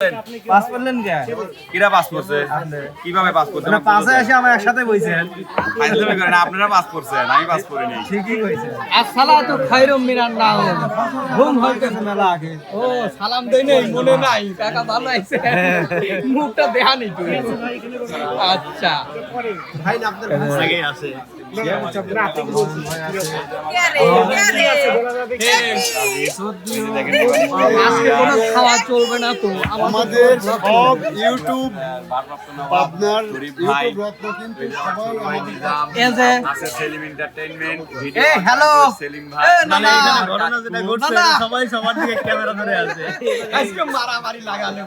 Pass করলেন কে? কিরা pass করছে? কীভাবে পাস করছে? না পাশে এসে আমার একসাথে বইছেন। ফাইজলামি করেন আপনারা পাস করছেন আমি পাস করিনি ঠিকই কইছে আসসালাতু খায়রুম মিনান নাম ঘুম হইতেছে মেলা আগে ও সালাম দেই নেই মনে নাই। কাকা ভালো আইছে। মুখটা দেখা নেই তুই আচ্ছা কোনো খাওয়া চলবে না তো আমাদের সব ইউটিউব সবাই সবার দিকে ক্যামেরা ধরে আছে আজকে মারামারি লাগালে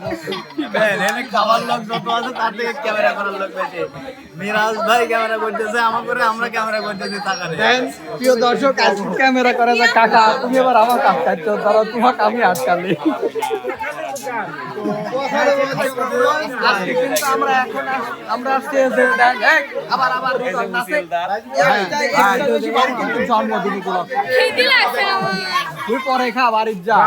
খাবার লোক যত আছে তার থেকে ক্যামেরা করার লোক বেশি মিরাজ ভাই ক্যামেরা করতেছে আমার করে আমরা প্রিয় দর্শক আজকে ক্যামেরা করে যে কাকা তুমি এবার আমার কাজ কাটছো ধরো তোমাকে আমি আটকালি। আমরা এখন আমরা আবার জন্মদিন তুই পরে খা বাড়ির যা।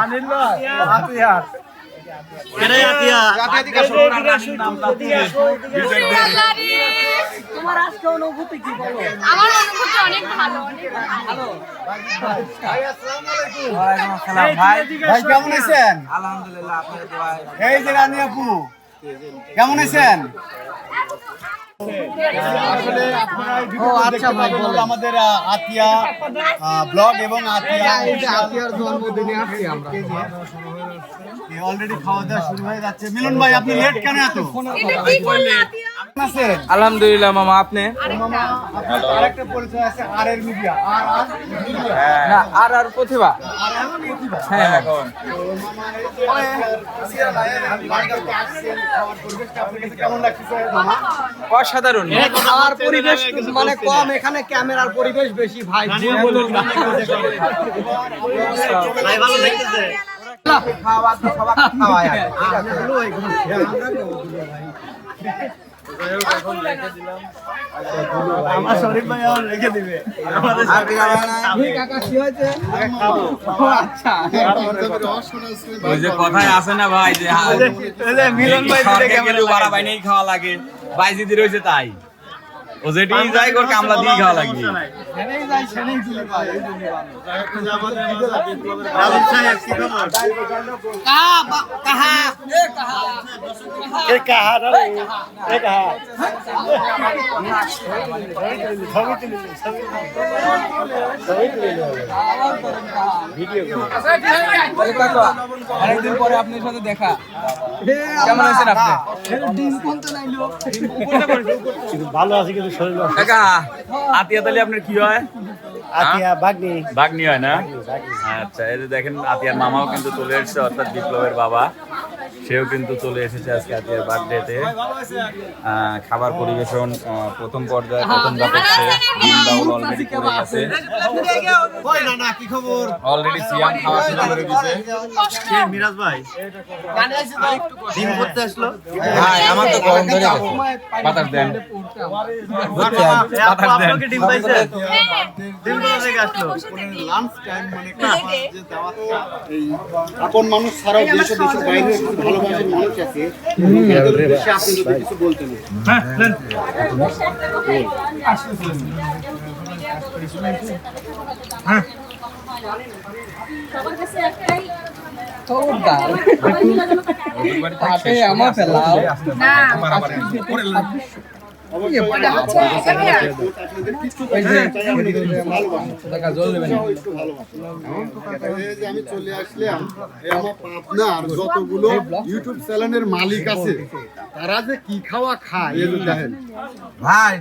তোমার আজকে অনুভূতি কি বলো আমার অনুভূতি অনেক ভালো অনেক ভালো ভাই ভাই কেমন আছেন আলহামদুলিল্লাহ এই যে রানী আপু কেমন আছেন আসলে আপনারা আচ্ছা আমাদের আতিয়া ব্লগ এবং আতিয়া আতিয়ার যে আত্মীয়র জন্মদিনে আসছি আমরা। অলরেডি খাওয়া দাওয়া শুরু হয়ে যাচ্ছে। মিলন ভাই আপনি লেট কেন এত? আলহামদুলিল্লাহ মামা আপনি মামা আরেকটা পরিচয় আছে আর এর মিডিয়া আর আর না আর আর প্রতিভা আর আর হ্যাঁ হ্যাঁ এখন অসাধারণ খাওয়ার পরিবেশ মানে কম এখানে ক্যামেরার পরিবেশ বেশি ভাই ভুল বলুন ভাই ভালো লাগতেছে ভাই কথায় আছে না ভাই যে মিলন ভাই খাওয়া লাগে। বাইজিদি রয়েছে তাই ও যেটি যাই কামলা দিয়ে খাওয়া লাগবে। অনেকদিন পরে আপনার সাথে দেখা। কেমন আছেন আপনি? ডিম কোন তো কাকা আতিয়া তাহলে আপনার কি হয়? আতিয়া বাগনি বাগনি হয় না? আচ্ছা এই যে দেখেন আতিয়ার মামাও কিন্তু চলে এসেছে অর্থাৎ বিপ্লবের বাবা। সেও কিন্তু চলে এসেছে আজকে আতিয়ার বার্থডেতে। খাবার পরিবেশন প্রথম পর্যায়ে প্রথম ধাপে ডিম ডাউল অলরেডি করে গেছে। অলরেডি সিয়াম খাওয়া শুরু করে দিয়েছে। মিরাজ ভাই? ডিম করতে আসলো? ভাই আমার তো গরম ধরে বাতাস দেন। বাতাস দেন। আপনাকে ডিম পাইছেন ডিম কোথা থেকে আসলো? লাঞ্চ টাইম মানে যে দাওয়াতটা, এই আপন মানুষ ছাড়াও দেশ ও দেশের বাইরে কিছু ভালোবাসার মানুষ আছে। আপনি যদি কিছু বলতেন সবার কাছে একটাই আমার আসতে ফেলা হবে, আসতে হবে। না আমি চলে আসলাম এই আমার পাবনার যতগুলো ইউটিউব চ্যানেলের মালিক আছে তারা যে কি খাওয়া খায় এই দেখেন। ভাই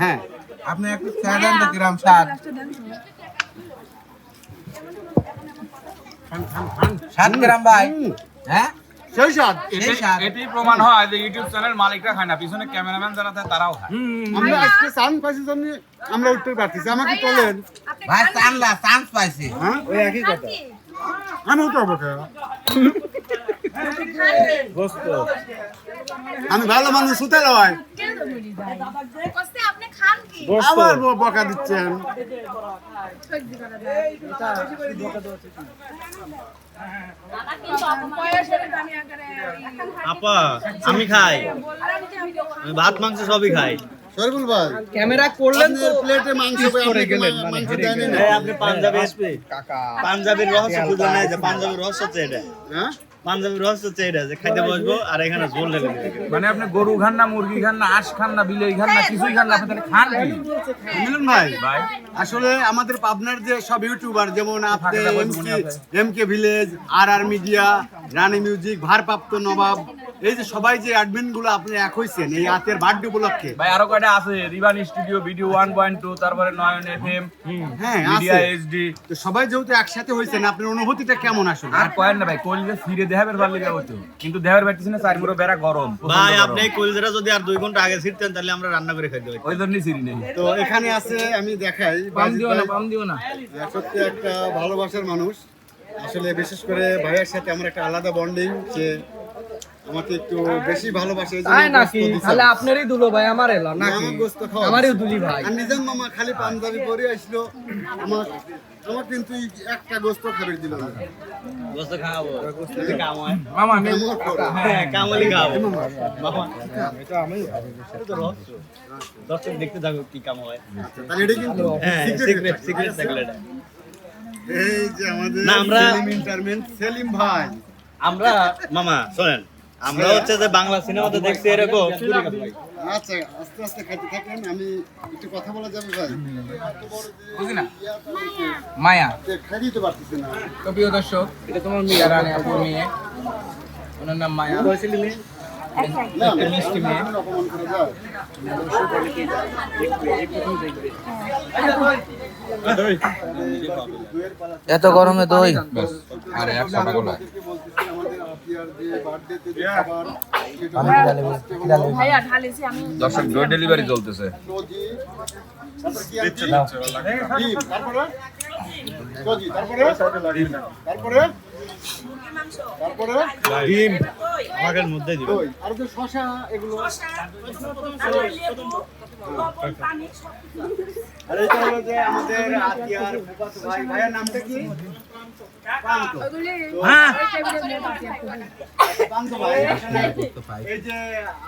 হ্যাঁ। আপনি একটু চা দেন তো কিরাম স্বাদ স্বাদ কিরাম ভাই। হ্যাঁ? সেই স্বাদ এটাই প্রমাণ হয় যে ইউটিউব চ্যানেল মালিকরা খায় না। পিছনে ক্যামেরাম্যান যারা থাকে তারাও খায়। আমরা আজকে চান পাইছি জন্য আমরা উঠতে পারতেছি। আমাকে তোলেন ভাই চানলা চান্স পাইছি। হ্যাঁ ওই একই কথা। আমি উঠবো কে আমি ভালো মানুষ শুতে লয়। কষ্টে আপনি খান কি? আবার বকা দিচ্ছেন। আপা আমি খাই। ভাত মাংস সবই খাই। শরীফুল ভাই ক্যামেরা করলেন তো প্লেটে মাংস করে গেলেন মাংস দেয়নি না এই আপনি পাঞ্জাবি পাঞ্জাবির রহস্য যে পাঞ্জাবির রহস্য হচ্ছে এটা। হ্যাঁ? পাঞ্জাবির রহস্য হচ্ছে এটা যে খাইতে বসবো আর এখানে ঝোল ঢেলে মানে আপনি গরু খান না মুরগি খান না আঁশ খান না বিলাই খান না কিছুই খান না আপনি তাহলে খান কি? মিলন ভাই ভাই। আসলে আমাদের পাবনার যে সব ইউটিউবার যেমন আপনি M K village R R media Rani music ভারপ্রাপ্ত নবাব এই যে সবাই যে অ্যাডমিনগুলো আপনি এক হয়েছেন এই হাতের বার্থডে উপলক্ষে। ভাই আরও কয়টা আছে? রিবান studio video one point two তারপরে নয়ন এফ এম হ্যাঁ মিডিয়া এইচডি তো সবাই যেহেতু একসাথে হয়েছেন আপনার অনুভূতিটা কেমন আসলে? আর কয়েন না ভাই কইলে ফিরে দেহাবের ভালো লেগে হতো কিন্তু দেহাবের না চার মুড়ো বেড়া গরম ভাই আপনি এই কলজাটা যদি আর দুই ঘণ্টা আগে ছিটতেন তাহলে আমরা রান্না করে খাইতে পারি ওই জন্যই সিঁড়ি নেই। তো এখানে আছে আমি দেখাই পাম দিও না পাম দিও না। সত্যি একটা ভালোবাসার মানুষ। আসলে বিশেষ করে ভাইয়ের সাথে আমার একটা আলাদা বন্ডিং যে আমাকে একটু বেশি ভালোবাসে তাই নাকি? তাহলে আপনারই দুলো ভাই আমার এলো নাকি? আমার গোস্ত দুলি ভাই। আর নিজাম মামা খালি পাঞ্জাবি পরে আসলো। আমার আমার কিন্তু একটা গোস্ত খাবার দিল না। গোস্ত খাওয়াবো। কাম হয় মামা আমি হ্যাঁ কামলি খাওয়াবো। মামা। এটা তো রহস্য দর্শক দেখতে থাকো কি কাম হয় তাহলে এটা কিন্তু হ্যাঁ সিক্রেট সিক্রেট থাকলে এটা। এই যে আমাদের আমরা- সেলিম ইন্টারমেন্ট সেলিম ভাই। আমরা মামা শোনেন। আমরা হচ্ছে যে বাংলা সিনেমা তো দেখছি এরকম। আচ্ছা আস্তে আস্তে খাইতে থাকেন আমি একটু কথা বলা যাবে ভাই? বুঝি না। মায়া। খাই দিতে পারতেছি না। তো প্রিয় দর্শক এটা তোমার মেয়ে রানী আপুর মেয়ে। ওনার নাম মায়া। না একটা মিষ্টি মেয়ে। এত গরমে দই। আরে এক সাটা দর্শক ডোর ডেলিভারি চলতেছে। তারপর? তারপরে? তারপরে? আমাদের মধ্যে দিবে আর যে শশা এগুলো। আর এটা হলো যে আমাদের আতিয়ার ফুফাতো ভাই। ভাইয়ের নামটা কি? হ্যাঁ।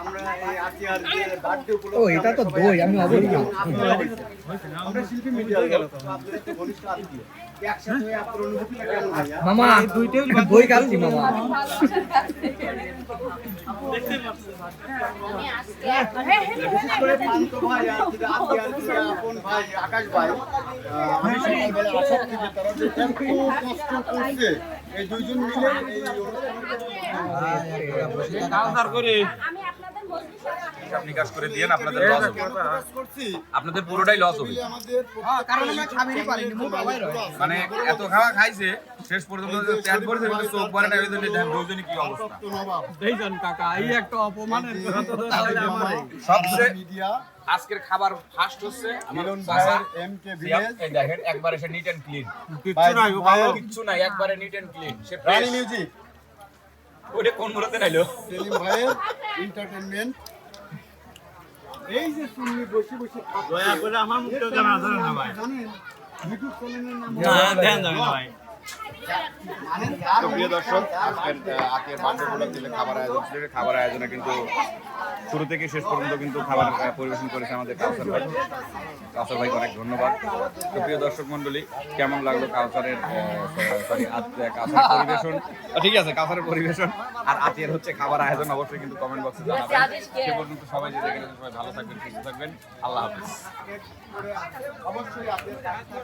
আমরা আতিয়ার যে বার্থডে উপলক্ষে ও এটা তো দই আমি আমরা শিল্পী মিডিয়া গেল ঘনিষ্ঠ আত্মীয়। একসাথে আপনার অনুভূতিটা কেমন ভাইয়া মামা দুই টেবিল দই মামা। এই দুইজন মিলে এই অনুষ্ঠানটা করে দিয়েন আপনাদের লস হবে। আপনাদের পুরোটাই লস হবে। মানে এত খাওয়া খাইছে শেষ পর্যন্ত পেট ভরেছে কিন্তু চোখ ভরে না ওই দেখেন দুজনে কি অবস্থা? কাকা এই একটা অপমানের সবচেয়ে আজকের খাবার ফার্স্ট হচ্ছে মিলন ভাইয়ের এম কে ভিলেজ এই দেখেন একবারে সে নিট এন্ড ক্লিন ভাইয়ের কিচ্ছু নাই একবারে নিট এন্ড ক্লিন সে রানী মিউজিক ওটা কোন মুহূর্তে নাইলো? সেলিম ভাইয়ের এন্টারটেনমেন্ট এই যে তুমি বসে বসে দয়া করে আমার মুখটা জানা জানা না ভাই জানেন ইউটিউব চ্যানেলের নাম না ভাই। খাবার আয়োজন খাবার আয়োজনে কিন্তু শুরু থেকে শেষ পর্যন্ত কিন্তু খাবার পরিবেশন করেছে আমাদের কাউসার ভাই। কাউসার ভাইকে অনেক ধন্যবাদ। তো প্রিয় দর্শক মন্ডলী কেমন লাগল কাউসারের সরি কাউসারের পরিবেশন? ঠিক আছে, কাউসারের পরিবেশন। আর আজকের হচ্ছে খাবার আয়োজন, অবশ্যই কিন্তু কমেন্ট বক্সে জানাবেন। সে পর্যন্ত সবাই যে দেখেন সবাই ভালো থাকবেন, সুস্থ থাকবেন। আল্লাহ হাফিজ। অবশ্যই